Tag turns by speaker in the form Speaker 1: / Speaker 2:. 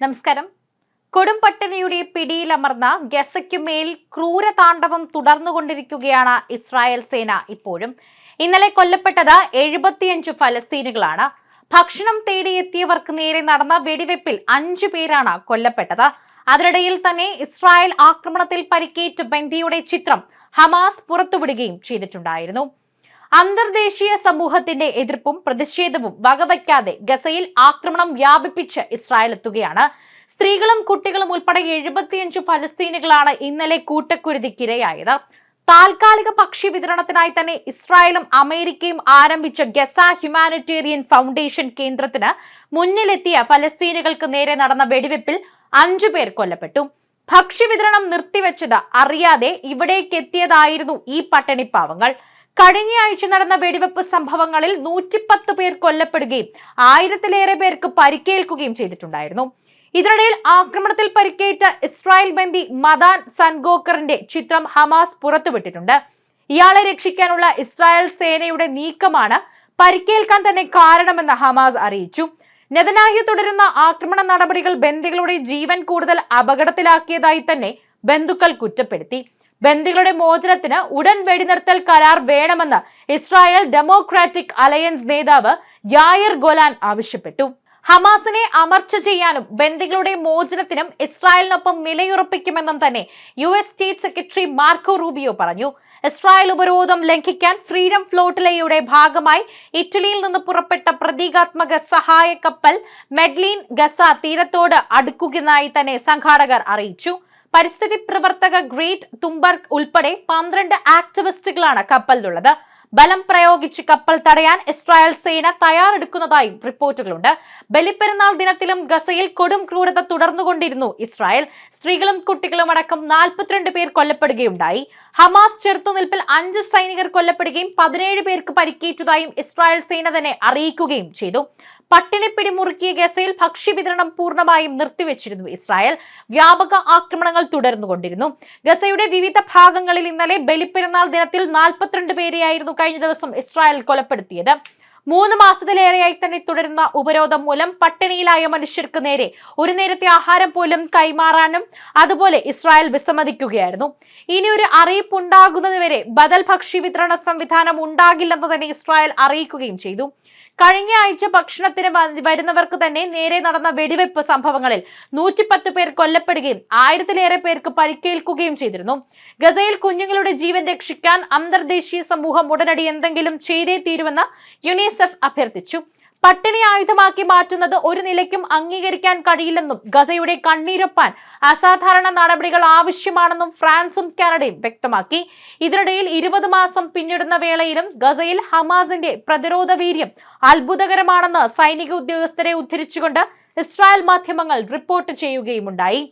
Speaker 1: നമസ്കാരം. കൊടുംപട്ടിണിയുടെ പിടിയിലമർന്ന ഗസയ്ക്കുമേൽ ക്രൂരതാണ്ഡവം തുടർന്നുകൊണ്ടിരിക്കുകയാണ് ഇസ്രായേൽ സേന ഇപ്പോഴും. ഇന്നലെ കൊല്ലപ്പെട്ടത് എഴുപത്തിയഞ്ച് ഫലസ്തീനുകളാണ്. ഭക്ഷണം തേടിയെത്തിയവർക്ക് നേരെ നടന്ന വെടിവെപ്പിൽ അഞ്ചു പേരാണ് കൊല്ലപ്പെട്ടത്. അതിനിടയിൽ തന്നെ ഇസ്രായേൽ ആക്രമണത്തിൽ പരിക്കേറ്റ് ബന്ദിയുടെ ചിത്രം ഹമാസ് പുറത്തുവിടുകയും ചെയ്തിട്ടുണ്ടായിരുന്നു. അന്തർദേശീയ സമൂഹത്തിന്റെ എതിർപ്പും പ്രതിഷേധവും വകവയ്ക്കാതെ ഗസയിൽ ആക്രമണം വ്യാപിപ്പിച്ച് ഇസ്രായേൽ എത്തുകയാണ്. സ്ത്രീകളും കുട്ടികളും ഉൾപ്പെടെ എഴുപത്തിയഞ്ചു ഫലസ്തീനുകളാണ് ഇന്നലെ കൂട്ടക്കുരുതിക്കിരയായത്. താൽക്കാലിക പക്ഷി വിതരണത്തിനായി തന്നെ ഇസ്രായേലും അമേരിക്കയും ആരംഭിച്ച ഗസ ഹ്യൂമാനിറ്റേറിയൻ ഫൗണ്ടേഷൻ കേന്ദ്രത്തിന് മുന്നിലെത്തിയ ഫലസ്തീനുകൾക്ക് നേരെ നടന്ന വെടിവെപ്പിൽ അഞ്ചു പേർ കൊല്ലപ്പെട്ടു. ഭക്ഷ്യവിതരണം നിർത്തിവെച്ചത് അറിയാതെ ഇവിടേക്കെത്തിയതായിരുന്നു ഈ പട്ടിണിപ്പാവങ്ങൾ. കഴിഞ്ഞയാഴ്ച നടന്ന വെടിവെപ്പ് സംഭവങ്ങളിൽ നൂറ്റിപ്പത്ത് പേർ കൊല്ലപ്പെടുകയും ആയിരത്തിലേറെ പേർക്ക് പരിക്കേൽക്കുകയും ചെയ്തിട്ടുണ്ടായിരുന്നു. ഇതിനിടയിൽ ആക്രമണത്തിൽ പരിക്കേറ്റ ഇസ്രായേൽ ബന്ദി മദാൻ സൻഗോക്കറിന്റെ ചിത്രം ഹമാസ് പുറത്തുവിട്ടിട്ടുണ്ട്. ഇയാളെ രക്ഷിക്കാനുള്ള ഇസ്രായേൽ സേനയുടെ നീക്കമാണ് പരിക്കേൽക്കാൻ തന്നെ കാരണമെന്ന് ഹമാസ് അറിയിച്ചു. നെതനാഹ്യു തുടരുന്ന ആക്രമണ നടപടികൾ ബന്ദികളുടെ ജീവൻ കൂടുതൽ അപകടത്തിലാക്കിയതായി തന്നെ ബന്ധുക്കൾ കുറ്റപ്പെടുത്തി. ബന്ദികളുടെ മോചനത്തിന് ഉടൻ വെടിനിർത്തൽ കരാർ വേണമെന്ന് ഇസ്രായേൽ ഡെമോക്രാറ്റിക് അലയൻസ് നേതാവ് യായർ ഗോലാൻ ആവശ്യപ്പെട്ടു. ഹമാസിനെ അമർച്ച ചെയ്യാനും ബന്ദികളുടെ മോചനത്തിനും ഇസ്രായേലിനൊപ്പം നിലയുറപ്പിക്കുമെന്നും തന്നെ U S state secretary Marco Rubio പറഞ്ഞു. ഇസ്രായേൽ ഉപരോധം ലംഘിക്കാൻ ഫ്രീഡം ഫ്ലോട്ടിലയുടെ ഭാഗമായി ഇറ്റലിയിൽ നിന്ന് പുറപ്പെട്ട പ്രതീകാത്മക സഹായ കപ്പൽ മെഡ്ലീൻ ഗസ തീരത്തോട് അടുക്കുകയെന്നായി തന്നെ സംഘാടകർ അറിയിച്ചു. പരിസ്ഥിതി പ്രവർത്തക ഗ്രേറ്റ് തുംബർഗ് ഉൾപ്പെടെ പന്ത്രണ്ട് ആക്ടിവിസ്റ്റുകളാണ് കപ്പലിലുള്ളത്. ബലം പ്രയോഗിച്ച് കപ്പൽ തടയാൻ ഇസ്രായേൽ സേന തയ്യാറെടുക്കുന്നതായും റിപ്പോർട്ടുകളുണ്ട്. ബലിപ്പെരുന്നാൾ ദിനത്തിലും ഗസയിൽ കൊടും ക്രൂരത തുടർന്നുകൊണ്ടിരുന്നു ഇസ്രായേൽ. സ്ത്രീകളും കുട്ടികളും അടക്കം നാൽപ്പത്തിരണ്ട് പേർ കൊല്ലപ്പെടുകയുണ്ടായി. ഹമാസ് ചെറുത്തുനിൽപ്പിൽ അഞ്ച് സൈനികർ കൊല്ലപ്പെടുകയും പതിനേഴ് പേർക്ക് പരിക്കേറ്റതായും ഇസ്രായേൽ സേന തന്നെ അറിയിക്കുകയും ചെയ്തു. പട്ടിണി പിടിമുറുക്കിയ ഗസയിൽ ഭക്ഷ്യവിതരണം പൂർണമായും നിർത്തിവെച്ചിരുന്നു ഇസ്രായേൽ. വ്യാപക ആക്രമണങ്ങൾ തുടർന്നുകൊണ്ടിരുന്നു. ഗസയുടെ വിവിധ ഭാഗങ്ങളിൽ ഇന്നലെ ബലിപ്പെരുന്നാൾ ദിനത്തിൽ നാൽപ്പത്തിരണ്ട് പേരെയായിരുന്നു കഴിഞ്ഞ ദിവസം ഇസ്രായേൽ കൊലപ്പെടുത്തിയത്. മൂന്ന് മാസത്തിലേറെയായി തന്നെ തുടരുന്ന ഉപരോധം മൂലം പട്ടിണിയിലായ മനുഷ്യർക്ക് നേരെ ഒരു നേരത്തെ ആഹാരം പോലും കൈമാറാനും അതുപോലെ ഇസ്രായേൽ വിസമ്മതിക്കുകയായിരുന്നു. ഇനി ഒരു അറിയിപ്പ് ഉണ്ടാകുന്നതുവരെ ബദൽ ഭക്ഷ്യ വിതരണ സംവിധാനം ഉണ്ടാകില്ലെന്ന് തന്നെ ഇസ്രായേൽ അറിയിക്കുകയും ചെയ്തു. കഴിഞ്ഞ ആഴ്ച ഭക്ഷണത്തിന് വരുന്നവർക്ക് തന്നെ നേരെ നടന്ന വെടിവെപ്പ് സംഭവങ്ങളിൽ നൂറ്റിപ്പത്ത് പേർ കൊല്ലപ്പെടുകയും ആയിരത്തിലേറെ പേർക്ക് പരിക്കേൽക്കുകയും ചെയ്തിരുന്നു. ഗസയിൽ കുഞ്ഞുങ്ങളുടെ ജീവൻ രക്ഷിക്കാൻ അന്തർദേശീയ സമൂഹം ഉടനടി എന്തെങ്കിലും ചെയ്തേ തീരുമെന്ന് യുനിസെഫ് അഭ്യർത്ഥിച്ചു. പട്ടിണി ആയുധമാക്കി മാറ്റുന്നത് ഒരു നിലയ്ക്കും അംഗീകരിക്കാൻ കഴിയില്ലെന്നും ഗസയുടെ കണ്ണീരൊപ്പാൻ അസാധാരണ നടപടികൾ ആവശ്യമാണെന്നും ഫ്രാൻസും കാനഡയും വ്യക്തമാക്കി. ഇതിനിടയിൽ ഇരുപത് മാസം പിന്നിടുന്ന വേളയിലും ഗസയിൽ ഹമാസിന്റെ പ്രതിരോധ വീര്യം അത്ഭുതകരമാണെന്ന് സൈനിക ഉദ്യോഗസ്ഥരെ ഉദ്ധരിച്ചുകൊണ്ട് ഇസ്രായേൽ മാധ്യമങ്ങൾ റിപ്പോർട്ട് ചെയ്യുകയുമുണ്ടായി.